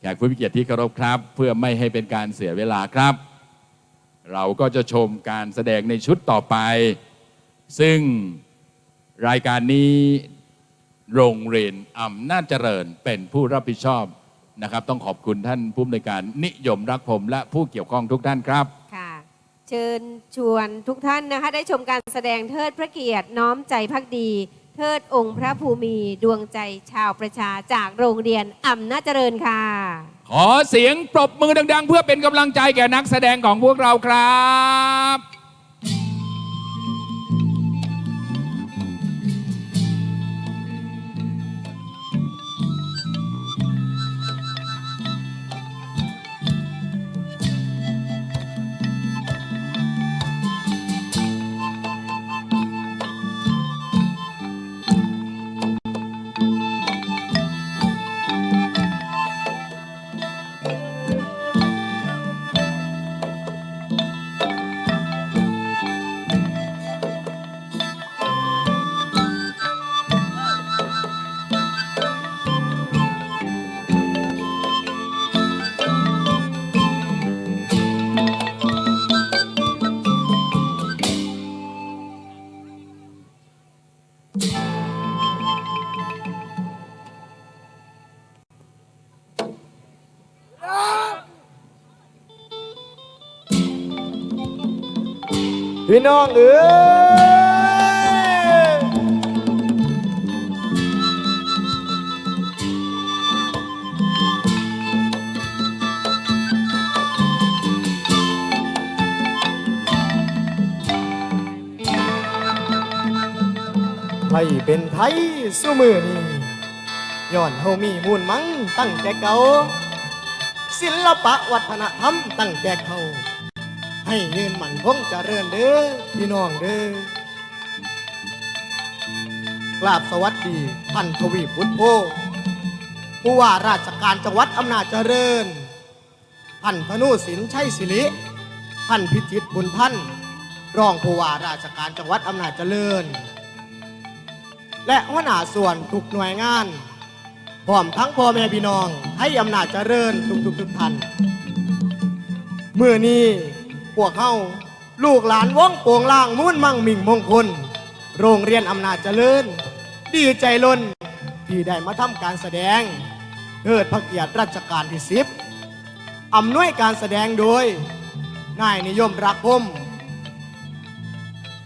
แขกผู้มีเกียรติที่เคารพครับ เพื่อไม่ให้เป็นการเสียเวลาครับ เราก็จะชมการแสดงในชุดต่อไป ซึ่งรายการนี้โรงเรียนอำนาจเจริญเป็นผู้รับผิดชอบนะครับ ต้องขอบคุณท่านผู้อำนวยการนิยมรักผมและผู้เกี่ยวข้องทุกท่านครับ ค่ะ เชิญชวนทุกท่านนะคะ ได้ชมการแสดงเทิดพระเกียรติน้อมใจพักดี เทิดองค์พระภูมิดวงใจชาวประชาจากโรงเรียนอำนาจเจริญค่ะ ขอเสียงปรบมือดัง ๆ เพื่อเป็นกำลังใจแก่นักแสดงของพวกเราครับ พี่น้องเอ้ยไทยเป็นไทยสู้มือนี่ย้อนเฮามีมูลมังตั้งแต่เก่าศิลปะวัฒนธรรมตั้งแต่เขา ให้ยืนหมันคงเจริญเด้อพี่น้องเด้อกราบสวัสดีท่านทวีพุทธโพผู้ว่าราชการจังหวัดอำนาจเจริญท่านธนูศิลป์ชัยศิริท่านพิจิตบุญท่านรองผู้ว่าราชการจังหวัดอำนาจเจริญ และหัวหน้าส่วนทุกหน่วยงานพร้อมทั้งพ่อแม่พี่น้องให้อำนาจเจริญทุกๆทุกท่านเมื่อนี้ วกเขาลูกหลานว่องโป่งล่างมุ่นมั่งมิ่งมงคล โรงเรียนอำนาจเจริญ ดีใจล้นที่ได้มาทำการแสดงเทิดพระเกียรติรัชกาลที่สิบอำนวยการแสดงโดย นายนิยมรักพม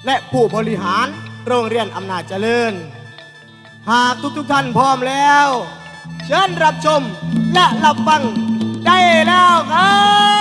และผู้บริหารโรงเรียนอำนาจเจริญ หากทุกๆท่านพร้อมแล้ว เชิญรับชมและรับฟังได้แล้วครับ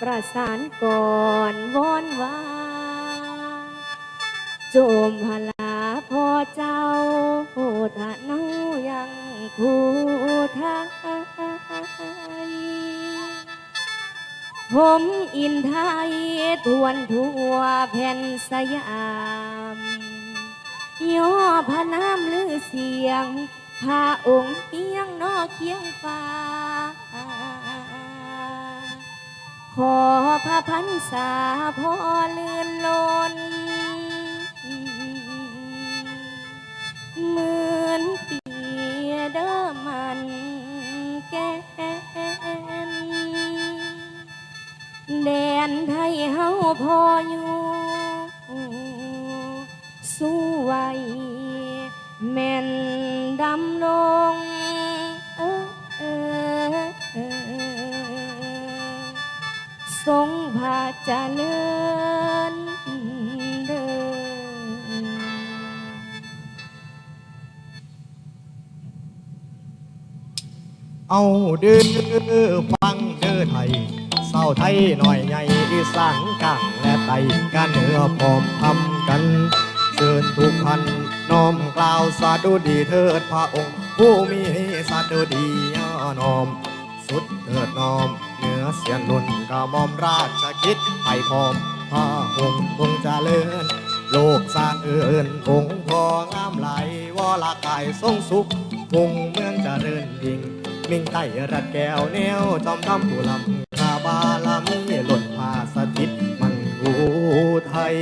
ประสานก่อนวอนวาจมพลาพ่อเจ้าถ้าเนายังคู่ไทยผมอินไทยทวนทั่วแผ่นสยามย่อพระนามลือเสียงพระองค์เคียงนอเคียงฟ้า ขอพระพันษาพ่อเลื่อนลน เจริญเดินเอาเด้อฟังเด้อไทยเศร้าไทยหน่อยใหญ่อีสานกลางและไตกันเหนือพร้อมทำกันเชิญทุกท่านน้อมกล่าวสาธุดีเถิดพระองค์ ผู้มีสาธุดีย่อน้อม สุดเถิดน้อม เหนือเสียนลุนกระมอมราชกิจไปพร้อมพระองค์คงเจริญโลกสาเอินองค์พองามไหลวรกายทรงสุขคงเมืองจะเริญยิ่งมิ่งไต่รัดแก้วแนวจอมทำผู้ลำคาบาลามีหล่นพาสถิตมันกูไทย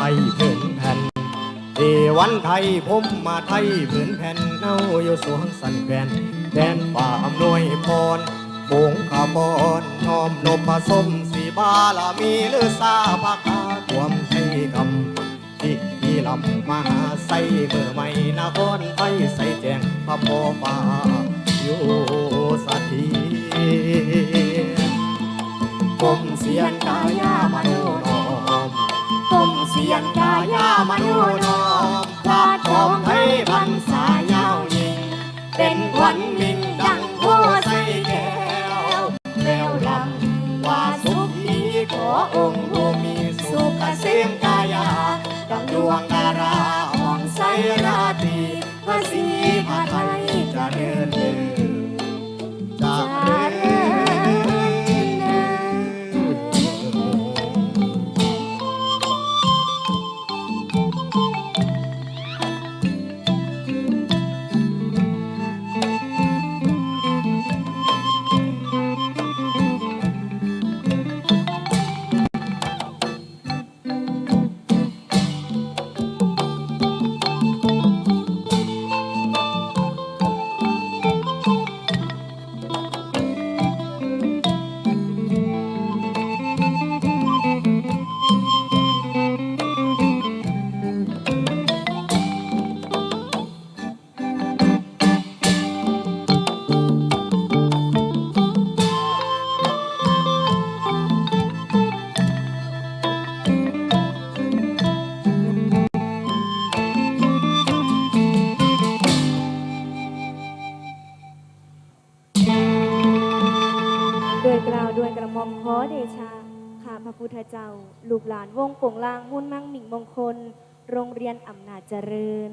ทยเพื่นแผ่นเอวันไทยผมมาไทยเพื่นแผ่นเน่าอยู่สวงสันแควนแดนป่าอำนวยพรโป่งขาบอนน้อมนบผสมสีบาลามีเลือซาปากาความไทยกำที่ที่ลำมหาใสเมื่อไม่นครไทยใส่แจงพระโพฟ้าอยู่ องค์ผู้มีสุขเกษมกายาดังดวงดาราห้องไสราตรีพระศรีพระไทยเจะเโดยกล่าวด้วยกระหม่อมขอเดชาข้าพระพุทธเจ้า ลูกหลานวงโป่งลางมุ่นมั่งหมิ่งมงคล โรงเรียนอำนาจเจริญ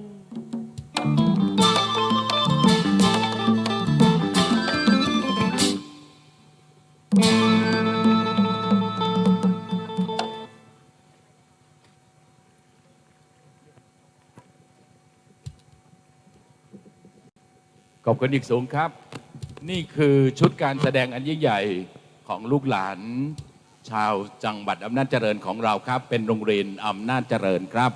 ขอบคุณอีกสูงครับ นี่คือชุดการแสดงอันยิ่งใหญ่ของลูกหลาน ชาวจังหวัดอำนาจเจริญของเราครับ เป็นโรงเรียนอำนาจเจริญครับ